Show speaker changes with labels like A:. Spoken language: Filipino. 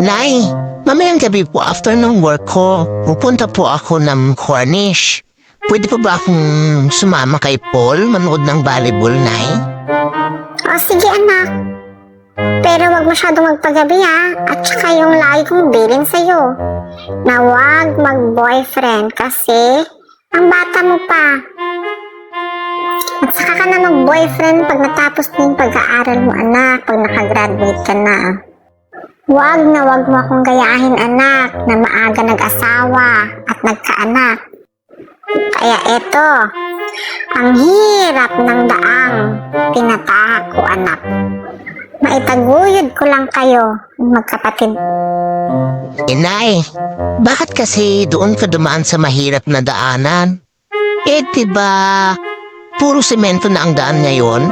A: Nay, mamayang gabi po after ng work ko, pupunta po ako ng Cornish. Pwede pa ba akong sumama kay Paul manood ng volleyball, Nay?
B: O sige anak. Pero wag masyadong magpagabi ha. At saka yung lagi kong bilin sa'yo. Na wag mag-boyfriend kasi ang bata mo pa. At saka ka na mag-boyfriend pag natapos na yung pag-aaral mo anak, pag nakagraduate ka na. Wag na wag mo akong gayahin anak na maaga nag-asawa at nagkaanak. Kaya eto, ang hirap ng daang pinatahak ko anak. Maitaguyod ko lang kayo, magkapatid.
A: Eh, Nay, bakit kasi doon ka dumaan sa mahirap na daanan? Eh, diba, puro semento na ang daan ngayon?